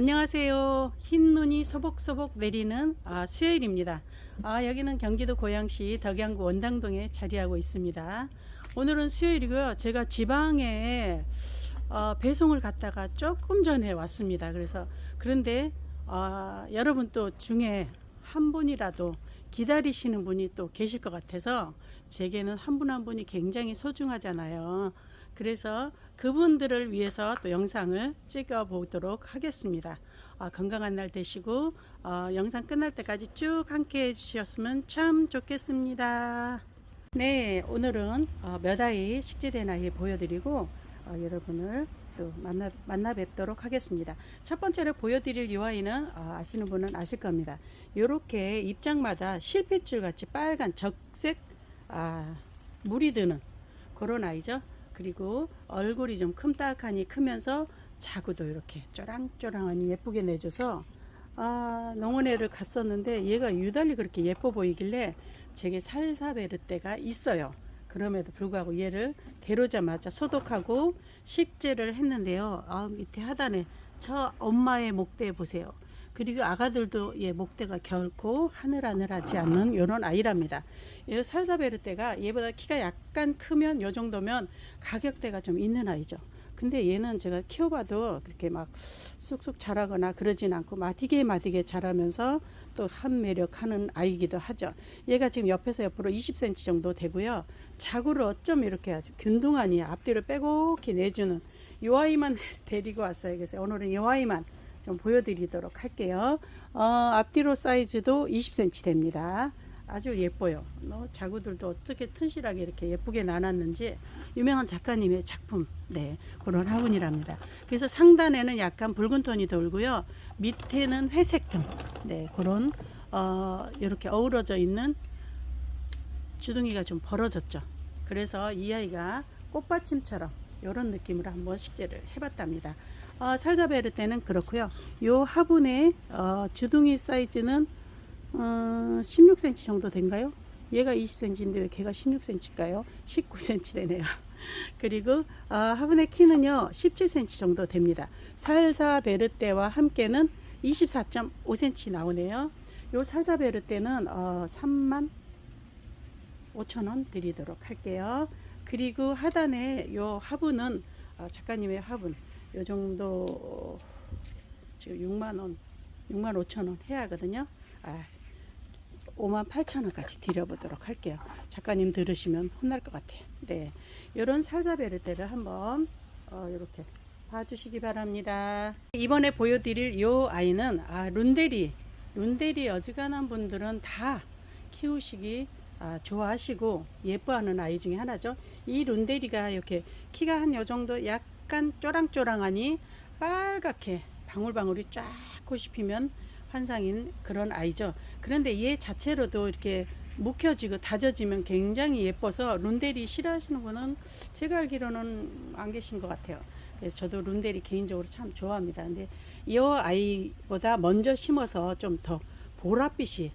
안녕하세요. 흰 눈이 소복소복 내리는 아, 수요일입니다. 아, 여기는 경기도 고양시 덕양구 원당동에 자리하고 있습니다. 오늘은 수요일이고요. 제가 지방에 어, 배송을 갔다가 조금 전에 왔습니다. 그래서 그런데 아, 여러분 또 중에 한 분이라도 기다리시는 분이 또 계실 것 같아서 제게는 한 분한 분이 굉장히 소중하잖아요. 그래서 그분들을 위해서 또 영상을 찍어 보도록 하겠습니다. 아, 건강한 날 되시고 어, 영상 끝날 때까지 쭉 함께 해주셨으면 참 좋겠습니다. 네, 오늘은 어, 몇 아이 식재된 아이 보여드리고 어, 여러분을 또 만나, 만나 뵙도록 하겠습니다. 첫 번째로 보여드릴 이 아이는 어, 아시는 분은 아실 겁니다. 이렇게 입장마다 실핏줄 같이 빨간 적색 아, 물이 드는 그런 아이죠. 그리고 얼굴이 좀 큼딱하니 크면서 자구도 이렇게 쪼랑쪼랑하니 예쁘게 내줘서 아, 농원에를 갔었는데 얘가 유달리 그렇게 예뻐 보이길래 제게 살사베르떼가 있어요. 그럼에도 불구하고 얘를 데려오자마자 소독하고 식재를 했는데요. 아, 밑에 하단에 저 엄마의 목대 보세요. 그리고 아가들도 얘 목대가 결코 하늘하늘하지 않는 이런 아이랍니다. 이 살사베르떼가 얘보다 키가 약간 크면 요 정도면 가격대가 좀 있는 아이죠. 근데 얘는 제가 키워봐도 그렇게 막 쑥쑥 자라거나 그러진 않고 마디게 마디게 자라면서 또 한 매력 하는 아이기도 하죠. 얘가 지금 옆에서 옆으로 20cm 정도 되고요. 자구를 어쩜 이렇게 아주 균등하니 앞뒤로 빼곡히 내주는 요 아이만 데리고 왔어요. 그래서 오늘은 요 아이만 좀 보여드리도록 할게요. 어, 앞뒤로 사이즈도 20cm 됩니다. 아주 예뻐요. 어, 자구들도 어떻게 튼실하게 이렇게 예쁘게 나눴는지 유명한 작가님의 작품, 네 그런 화분이랍니다. 그래서 상단에는 약간 붉은 톤이 돌고요, 밑에는 회색 톤, 네 그런 어, 이렇게 어우러져 있는 주둥이가 좀 벌어졌죠. 그래서 이 아이가 꽃받침처럼 이런 느낌으로 한번 식재를 해봤답니다. 어, 살자베르 때는 그렇고요. 요 화분의 어, 주둥이 사이즈는 어, 16cm 정도 된가요? 얘가 20cm인데 왜 걔가 16cm일까요? 19cm 되네요. 그리고 어, 화분의 키는요 17cm 정도 됩니다. 살사베르떼와 함께는 24.5cm 나오네요. 요 살사베르떼는 어, 3만 5천원 드리도록 할게요. 그리고 하단에 요 화분은 어, 작가님의 화분 요 정도 지금 6만 원, 6만 5천 원 해야 하거든요. 아, 5만 8천 원까지 드려보도록 할게요. 작가님 들으시면 혼날 것 같아요. 네, 이런 살사베르테를 한번 어, 이렇게 봐주시기 바랍니다. 이번에 보여드릴 이 아이는 아, 룬데리, 룬데리 어지간한 분들은 다 키우시기 아, 좋아하시고 예뻐하는 아이 중에 하나죠. 이 룬데리가 이렇게 키가 한 요 정도 약 간 쪼랑쪼랑하니 빨갛게 방울방울이 쫙 꽃이 피면 환상인 그런 아이죠. 그런데 얘 자체로도 이렇게 묵혀지고 다져지면 굉장히 예뻐서 룬데리 싫어하시는 분은 제가 알기로는 안 계신 것 같아요. 그래서 저도 룬데리 개인적으로 참 좋아합니다. 근데 이 아이보다 먼저 심어서 좀 더 보랏빛이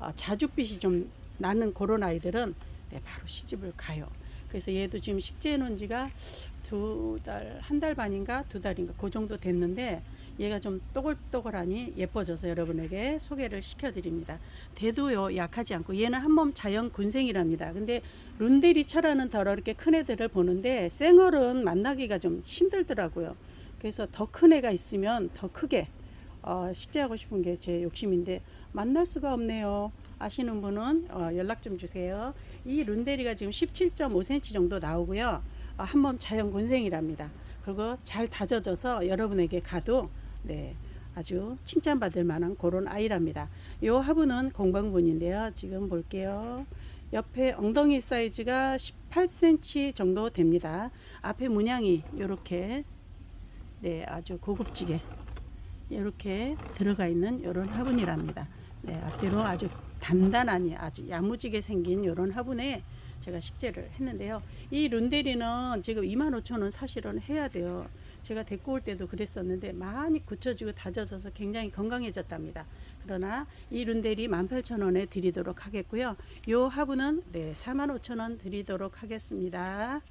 어, 자줏빛이 좀 나는 그런 아이들은 네, 바로 시집을 가요. 그래서 얘도 지금 식재해 놓은 지가 두 달, 한 달 반인가 두 달인가 그 정도 됐는데 얘가 좀 또글또글하니 예뻐져서 여러분에게 소개를 시켜드립니다. 대도요 약하지 않고 얘는 한 몸 자연 군생이랍니다. 근데 룬데리처라는 덜 이렇게 큰 애들을 보는데 생얼은 만나기가 좀 힘들더라고요. 그래서 더 큰 애가 있으면 더 크게 어, 식재하고 싶은 게 제 욕심인데 만날 수가 없네요. 아시는 분은 어, 연락 좀 주세요. 이 룬데리가 지금 17.5cm 정도 나오고요. 어, 한몸 자연 군생이랍니다. 그리고 잘 다져져서 여러분에게 가도 네, 아주 칭찬받을 만한 그런 아이랍니다. 이 화분은 공방분인데요. 지금 볼게요. 옆에 엉덩이 사이즈가 18cm 정도 됩니다. 앞에 문양이 이렇게 네, 아주 고급지게 이렇게 들어가 있는 이런 화분이랍니다. 네, 앞뒤로 아주 단단하니 아주 야무지게 생긴 이런 화분에 제가 식재를 했는데요. 이 룬데리는 지금 25,000원 사실은 해야 돼요. 제가 데리고 올 때도 그랬었는데 많이 굳혀지고 다져져서 굉장히 건강해졌답니다. 그러나 이 룬데리 18,000원에 드리도록 하겠고요. 요 화분은 네, 45,000원 드리도록 하겠습니다.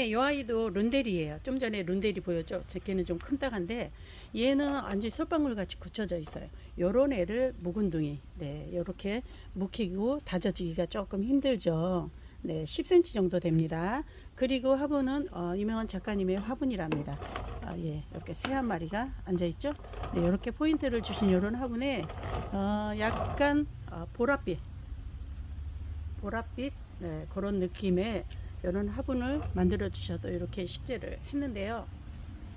이 아이도 룬데리예요. 좀 전에 룬데리 보였죠? 제 걔는 좀 큰딱한데 얘는 완전히 솔방울 같이 굳혀져 있어요. 요런 애를 묵은둥이. 네, 요렇게 묵히고 다져지기가 조금 힘들죠. 네, 10cm 정도 됩니다. 그리고 화분은 어, 유명한 작가님의 화분이랍니다. 아, 예, 이렇게 새 한 마리가 앉아 있죠. 네, 이렇게 포인트를 주신 요런 화분에 어, 약간 어, 보랏빛, 보랏빛 네, 그런 느낌의 이런 화분을 만들어 주셔도 이렇게 식재를 했는데요.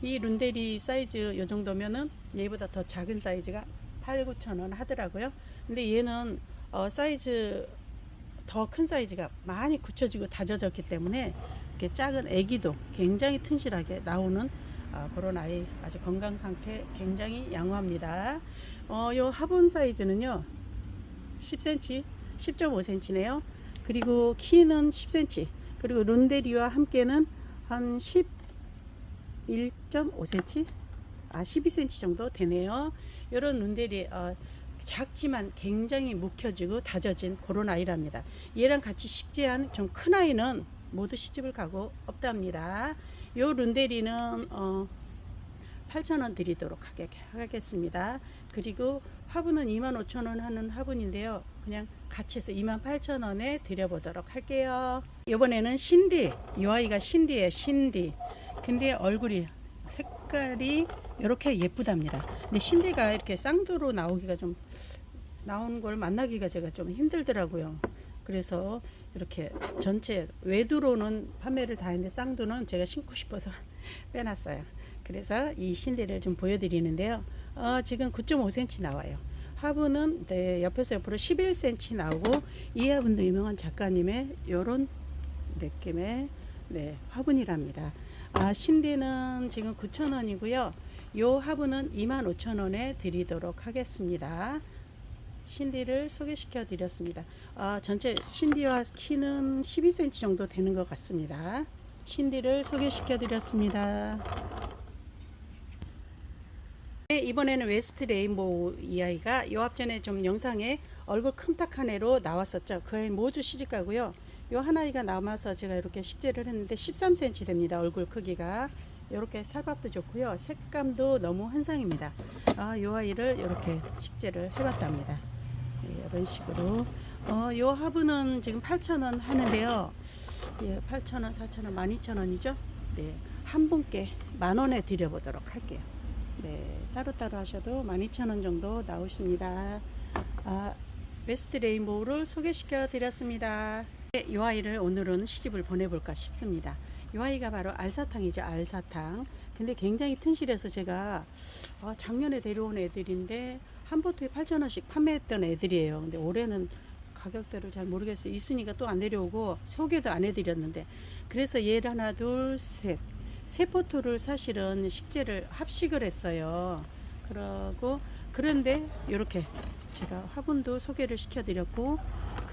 이 룬데리 사이즈 이 정도면은 얘보다 더 작은 사이즈가 8, 9천 원 하더라고요. 근데 얘는 어, 사이즈 더 큰 사이즈가 많이 굳혀지고 다져졌기 때문에 이렇게 작은 애기도 굉장히 튼실하게 나오는 어, 그런 아이 아주 건강 상태 굉장히 양호합니다. 어, 요 화분 사이즈는요 10cm, 10.5cm네요. 그리고 키는 10cm. 그리고 룬데리와 함께는 한 11.5cm, 아 12cm 정도 되네요. 이런 룬데리 어, 작지만 굉장히 묵혀지고 다져진 그런 아이랍니다. 얘랑 같이 식재한 좀 큰 아이는 모두 시집을 가고 없답니다. 요 룬데리는 어, 8,000원 드리도록 하겠습니다. 그리고 화분은 25,000원 하는 화분인데요. 그냥 같이 해서 28,000원에 드려보도록 할게요. 이번에는 신디. 이 아이가 신디예요. 신디. 근데 얼굴이 색깔이 이렇게 예쁘답니다. 근데 신디가 이렇게 쌍두로 나오기가 좀 나온 걸 만나기가 제가 좀 힘들더라고요. 그래서 이렇게 전체 외두로는 판매를 다 했는데 쌍두는 제가 신고 싶어서 빼놨어요. 그래서 이 신디를 좀 보여드리는데요. 어, 지금 9.5cm 나와요. 화분은 네, 옆에서 옆으로 11cm 나오고 이 화분도 유명한 작가님의 이런 느낌의 네, 화분이랍니다. 아, 신디는 지금 9,000원이고요. 요 화분은 25,000원에 드리도록 하겠습니다. 신디를 소개시켜 드렸습니다. 아, 전체 신디와 키는 12cm 정도 되는 것 같습니다. 신디를 소개시켜 드렸습니다. 네, 이번에는 웨스트 레인보우 이 아이가 요 앞전에 좀 영상에 얼굴 큼딱한 애로 나왔었죠. 그애 모두 시집가고요. 요 하나이가 남아서 제가 이렇게 식재를 했는데 13cm 됩니다. 얼굴 크기가. 이렇게 살밥도 좋고요. 색감도 너무 환상입니다. 아, 요 아이를 이렇게 식재를 해봤답니다. 네, 이런 식으로. 어, 요 화분은 지금 8,000원 하는데요. 예, 8,000원, 4,000원, 12,000원이죠. 네, 한 분께 만 원에 드려보도록 할게요. 네, 따로따로 하셔도 12,000원 정도 나오십니다. 아, 웨스트 레인보우를 소개시켜 드렸습니다. 네, 이 아이를 오늘은 시집을 보내볼까 싶습니다. 이 아이가 바로 알사탕이죠, 알사탕. 근데 굉장히 튼실해서 제가 아, 작년에 데려온 애들인데 한 보트에 8,000원씩 판매했던 애들이에요. 근데 올해는 가격대를 잘 모르겠어요. 있으니까 또 안 내려오고 소개도 안 해드렸는데 그래서 얘를 하나 둘 셋 세 포토를 사실은 식재를 합식을 했어요. 그러고 그런데 이렇게 제가 화분도 소개를 시켜드렸고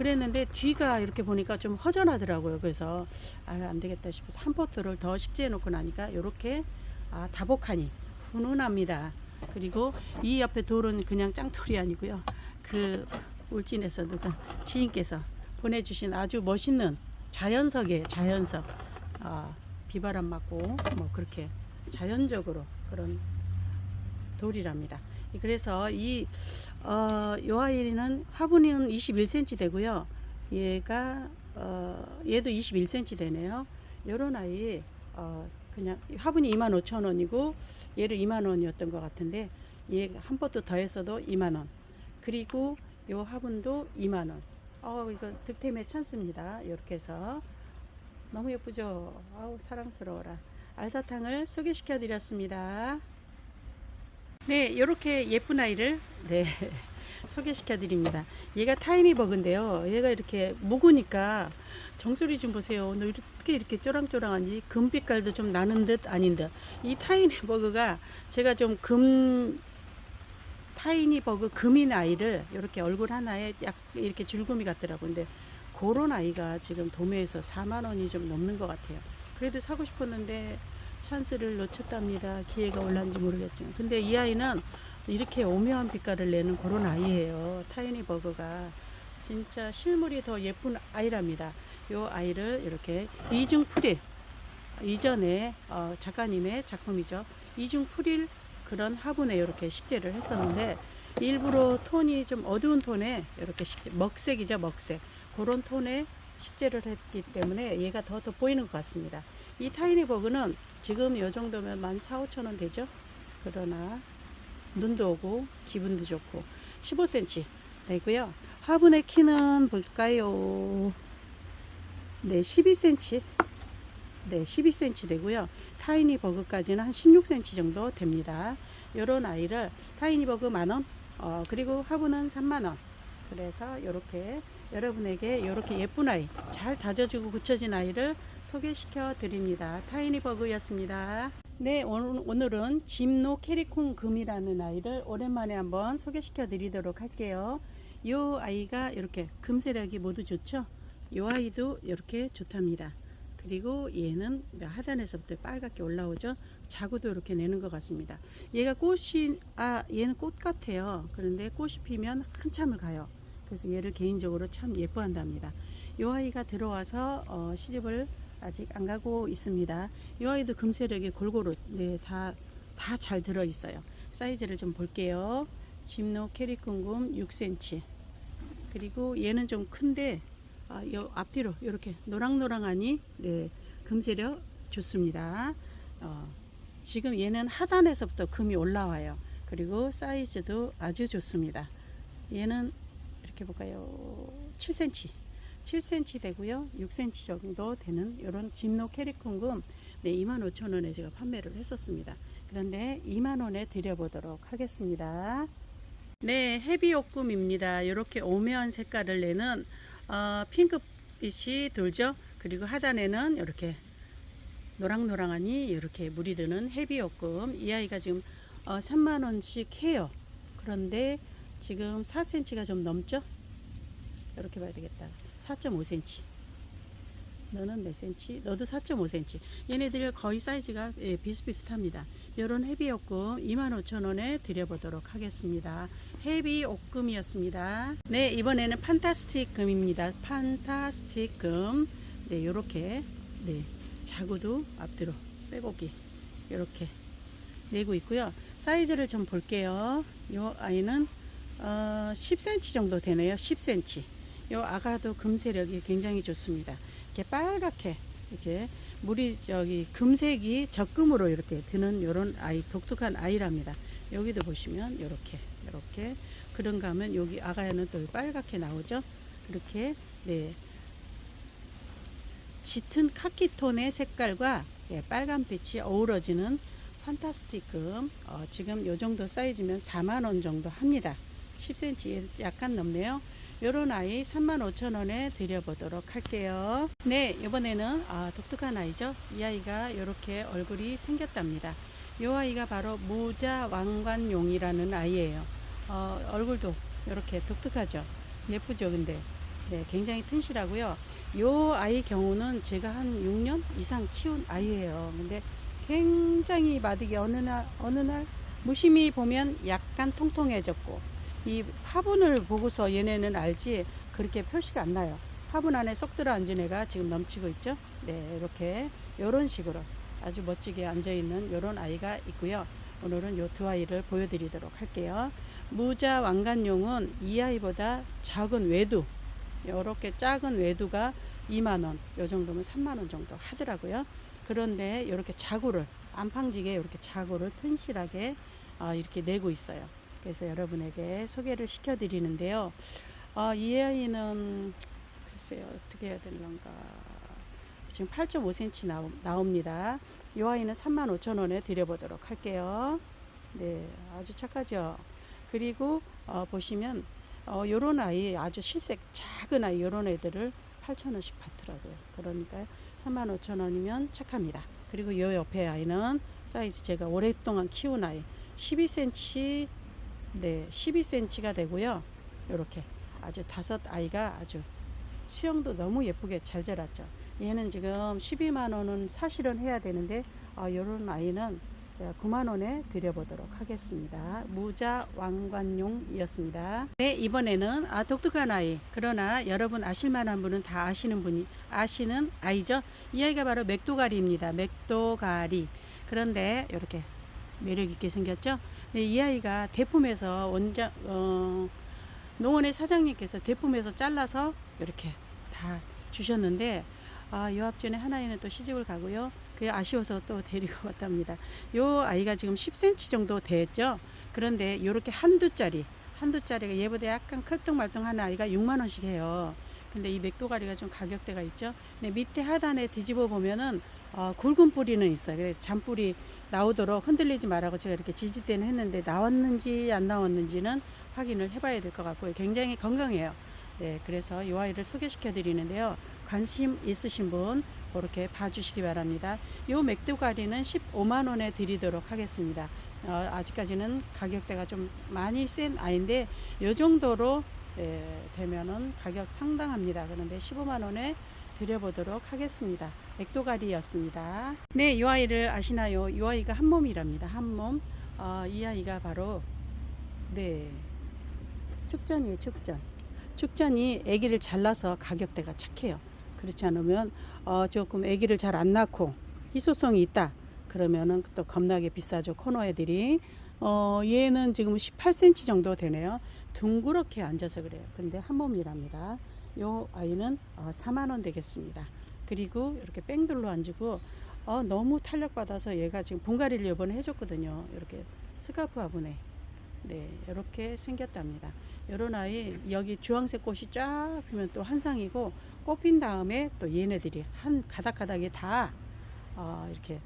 그랬는데 뒤가 이렇게 보니까 좀 허전하더라고요. 그래서 아, 안 되겠다 싶어서 한 포토를 더 식재해 놓고 나니까 이렇게 아, 다복하니 훈훈합니다. 그리고 이 옆에 돌은 그냥 짱돌이 아니고요. 그 울진에서 누가 지인께서 보내주신 아주 멋있는 자연석이에요. 자연석. 아, 비바람 맞고 뭐 그렇게 자연적으로 그런 돌이랍니다. 그래서 이 어, 요 아이는 화분은 21cm 되고요. 얘가 어, 얘도 21cm 되네요. 요런 아이 어, 그냥 화분이 25,000원이고 얘를 2만 원이었던 것 같은데 얘한 번도 더했어도 2만 원. 그리고 요 화분도 2만 원. 어 이거 득템의 찬스입니다. 이렇게 해서 너무 예쁘죠? 아우 사랑스러워라. 알사탕을 소개시켜 드렸습니다. 네, 이렇게 예쁜 아이를 네 소개시켜 드립니다. 얘가 타이니 버그인데요. 얘가 이렇게 묵으니까 정수리 좀 보세요. 오늘 이렇게 이렇게 쪼랑쪼랑한지 금빛깔도 좀 나는 듯 아닌 듯. 이 타이니 버그가 제가 좀 금 타이니 버그 금인 아이를 이렇게 얼굴 하나에 약 이렇게 줄구미 같더라고. 근데 그런 아이가 지금 도매에서 4만 원이 좀 넘는 것 같아요. 그래도 사고 싶었는데 찬스를 놓쳤답니다. 기회가 올란지 모르겠지만. 근데 이 아이는 이렇게 오묘한 빛깔을 내는 그런 아이예요. 타이니 버그가. 진짜 실물이 더 예쁜 아이랍니다. 이 아이를 이렇게 이중 프릴, 이전에 어, 작가님의 작품이죠. 이중 풀일 그런 화분에 이렇게 식재를 했었는데 일부러 톤이 좀 어두운 톤에 이렇게 식재, 먹색이죠, 먹색. 그런 톤에 식재를 했기 때문에 얘가 더 더 보이는 것 같습니다. 이 타이니 버그는 지금 이 정도면 만 4, 5천 원 되죠. 그러나 눈도 오고 기분도 좋고 15cm 되고요. 화분의 키는 볼까요? 네, 12cm. 네, 12cm 되고요. 타이니 버그까지는 한 16cm 정도 됩니다. 요런 아이를 타이니 버그 만원, 어, 그리고 화분은 3만원. 그래서 이렇게 여러분에게 이렇게 예쁜 아이, 잘 다져주고 굳혀진 아이를 소개시켜 드립니다. 타이니 버그였습니다. 네, 오늘, 오늘은 짐노 캐리콩 금이라는 아이를 오랜만에 한번 소개시켜 드리도록 할게요. 이 아이가 이렇게 금세력이 모두 좋죠? 이 아이도 이렇게 좋답니다. 그리고 얘는 하단에서부터 빨갛게 올라오죠. 자구도 이렇게 내는 것 같습니다. 얘가 꽃이 아 얘는 꽃 같아요. 그런데 꽃이 피면 한참을 가요. 그래서 얘를 개인적으로 참 예뻐한답니다. 이 아이가 들어와서 어, 시집을 아직 안 가고 있습니다. 이 아이도 금세력이 골고루 네, 다 다 잘 들어 있어요. 사이즈를 좀 볼게요. 짐노 캐리kun금 6cm. 그리고 얘는 좀 큰데 아, 요 앞뒤로 이렇게 노랑노랑하니 네, 금세력 좋습니다. 어, 지금 얘는 하단에서부터 금이 올라와요. 그리고 사이즈도 아주 좋습니다. 얘는 이렇게 볼까요? 7cm. 7cm 되고요. 6cm 정도 되는 이런 짐노 캐리콩금 네, 25,000원에 제가 판매를 했었습니다. 그런데 2만원에 드려보도록 하겠습니다. 네, 헤비옥금입니다. 이렇게 오묘한 색깔을 내는 어, 핑크빛이 돌죠. 그리고 하단에는 이렇게 노랑노랑하니 이렇게 물이 드는 헤비옥금. 이 아이가 지금 어, 3만 원씩 해요. 그런데 지금 4cm가 좀 넘죠? 이렇게 봐야 되겠다. 4.5cm. 너는 몇 cm? 너도 4.5cm. 얘네들 거의 사이즈가 예, 비슷비슷합니다. 이런 헤비 옷금 25,000원에 드려보도록 하겠습니다. 헤비 옷금이었습니다. 네, 이번에는 판타스틱 금입니다. 판타스틱 금. 네, 요렇게 네, 자구도 앞뒤로 빼고기 이렇게 내고 있고요. 사이즈를 좀 볼게요. 요 아이는 어, 10cm 정도 되네요. 10cm. 요 아가도 금세력이 굉장히 좋습니다. 이렇게 빨갛게 이렇게 물이 저기 금색이 적금으로 이렇게 드는 요런 아이 독특한 아이랍니다. 여기도 보시면 요렇게 요렇게 그런가 하면 여기 아가야는 또 빨갛게 나오죠. 그렇게 네 짙은 카키톤의 색깔과 예, 빨간빛이 어우러지는 판타스티금 어, 지금 요 정도 사이즈면 4만원 정도 합니다 10cm 약간 넘네요 요런 아이 35,000원에 드려보도록 할게요. 네 이번에는 아, 독특한 아이죠? 이 아이가 이렇게 얼굴이 생겼답니다. 이 아이가 바로 모자 왕관용이라는 아이예요. 어, 얼굴도 이렇게 독특하죠? 예쁘죠 근데? 네, 굉장히 튼실하고요. 요 아이 경우는 제가 한 6년 이상 키운 아이예요. 근데 굉장히 마득이 어느 날 어느 날 무심히 보면 약간 통통해졌고 이 화분을 보고서 얘네는 알지 그렇게 표시가 안 나요. 화분 안에 쏙 들어 앉은 애가 지금 넘치고 있죠. 네, 이렇게 이런 식으로 아주 멋지게 앉아 있는 이런 아이가 있고요. 오늘은 요 두 아이를 보여드리도록 할게요. 무자 왕관용은 이 아이보다 작은 외두 이렇게 작은 외두가 2만원, 요 정도면 3만원 정도 하더라고요. 그런데 이렇게 자구를, 안팡지게 이렇게 자구를 튼실하게 어, 이렇게 내고 있어요. 그래서 여러분에게 소개를 시켜드리는데요. 어, 이 아이는 글쎄요, 어떻게 해야 되는가. 지금 8.5cm 나오, 나옵니다. 이 아이는 35,000원에 드려보도록 할게요. 네, 아주 착하죠. 그리고 어, 보시면 어, 요런 아이 아주 실색 작은 아이 요런 애들을 8,000원씩 받더라고요. 그러니까 35,000원이면 착합니다. 그리고 요 옆에 아이는 사이즈 제가 오랫동안 키운 아이 12cm 네 12cm가 되고요. 요렇게 아주 다섯 아이가 아주 수영도 너무 예쁘게 잘 자랐죠. 얘는 지금 12만 원은 사실은 해야 되는데 아, 요런 아이는 제가 9만 원에 드려보도록 하겠습니다. 무자 왕관용이었습니다. 네, 이번에는 아, 독특한 아이. 그러나 여러분 아실만한 분은 다 아시는 분이 아시는 아이죠. 이 아이가 바로 맥도가리입니다. 맥도가리. 그런데 이렇게 매력 있게 생겼죠. 네, 이 아이가 대품에서 원장 어, 농원의 사장님께서 대품에서 잘라서 이렇게 다 주셨는데 아, 요 앞전에 하나이는 또 시집을 가고요. 그게 아쉬워서 또 데리고 왔답니다. 요 아이가 지금 10cm 정도 됐죠. 그런데 요렇게 한두 짜리, 한두 짜리가 얘보다 약간 클뚱말뚱한 아이가 6만 원씩 해요. 근데 이 맥도가리가 좀 가격대가 있죠. 근데 밑에 하단에 뒤집어 보면은 어, 굵은 뿌리는 있어요. 그래서 잔뿌리 나오도록 흔들리지 말라고 제가 이렇게 지지대는 했는데 나왔는지 안 나왔는지는 확인을 해봐야 될 것 같고요. 굉장히 건강해요. 네, 그래서 이 아이를 소개시켜 드리는데요. 관심 있으신 분 그렇게 봐주시기 바랍니다. 이 맥두가리는 15만 원에 드리도록 하겠습니다. 어, 아직까지는 가격대가 좀 많이 센 아이인데 이 정도로 예, 되면은 가격 상당합니다. 그런데 15만 원에 드려보도록 하겠습니다. 맥도가리였습니다. 네, 이 아이를 아시나요? 이 아이가 한 몸이랍니다. 한 몸. 어, 이 아이가 바로 네 축전이에요. 축전. 축전이 아기를 잘라서 가격대가 착해요. 그렇지 않으면 어, 조금 아기를 잘 안 낳고 희소성이 있다. 그러면은 또 겁나게 비싸죠. 코너 애들이. 어, 얘는 지금 18cm 정도 되네요. 둥그렇게 앉아서 그래요. 근데 한 몸이랍니다. 요 아이는 어, 4만 원 되겠습니다. 그리고 이렇게 뺑돌로 앉고 어, 너무 탄력 받아서 얘가 지금 분갈이를 이번에 해줬거든요. 이렇게 스카프 화분에 네 이렇게 생겼답니다. 요런 아이 여기 주황색 꽃이 쫙 피면 또 한상이고 꽃핀 다음에 또 얘네들이 한 가닥가닥이 다 어, 이렇게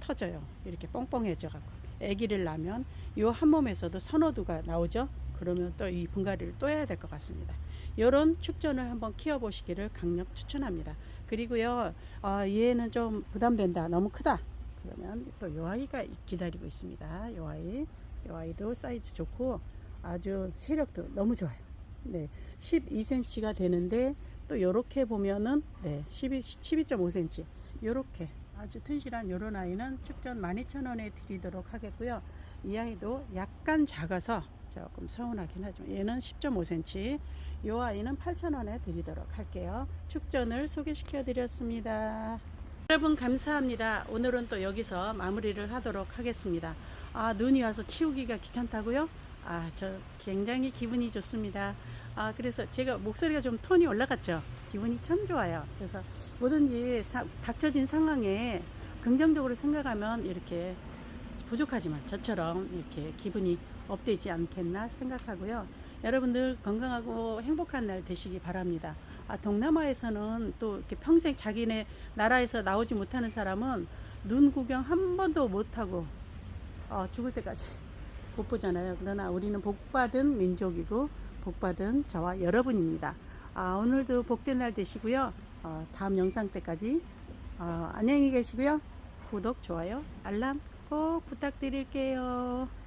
터져요. 이렇게 뻥뻥해져 갖고 아기를 낳으면 요한 몸에서도 선호도가 나오죠. 그러면 또 이 분갈이를 또 해야 될 것 같습니다. 이런 축전을 한번 키워보시기를 강력 추천합니다. 그리고요, 어, 얘는 좀 부담된다, 너무 크다. 그러면 또 요 아이가 기다리고 있습니다. 요 아이, 요 아이도 사이즈 좋고 아주 세력도 너무 좋아요. 네, 12cm가 되는데 또 요렇게 보면은 네, 12, 12.5cm 요렇게 아주 튼실한 요런 아이는 축전 12,000원에 드리도록 하겠고요. 이 아이도 약간 작아서 조금 서운하긴 하지만 얘는 10.5cm 요 아이는 8,000원에 드리도록 할게요. 축전을 소개시켜 드렸습니다. 여러분 감사합니다. 오늘은 또 여기서 마무리를 하도록 하겠습니다. 아, 눈이 와서 치우기가 귀찮다고요? 아, 저 굉장히 기분이 좋습니다. 아, 그래서 제가 목소리가 좀 톤이 올라갔죠. 기분이 참 좋아요. 그래서 뭐든지 사- 닥쳐진 상황에 긍정적으로 생각하면 이렇게 부족하지만 저처럼 이렇게 기분이 업되지 않겠나 생각하고요. 여러분들 건강하고 행복한 날 되시기 바랍니다. 아, 동남아에서는 또 이렇게 평생 자기네 나라에서 나오지 못하는 사람은 눈 구경 한 번도 못하고 어, 죽을 때까지 못 보잖아요. 그러나 우리는 복받은 민족이고 복받은 저와 여러분입니다. 아, 오늘도 복된 날 되시고요. 어, 다음 영상 때까지 어, 안녕히 계시고요. 구독, 좋아요, 알람 꼭 부탁드릴게요.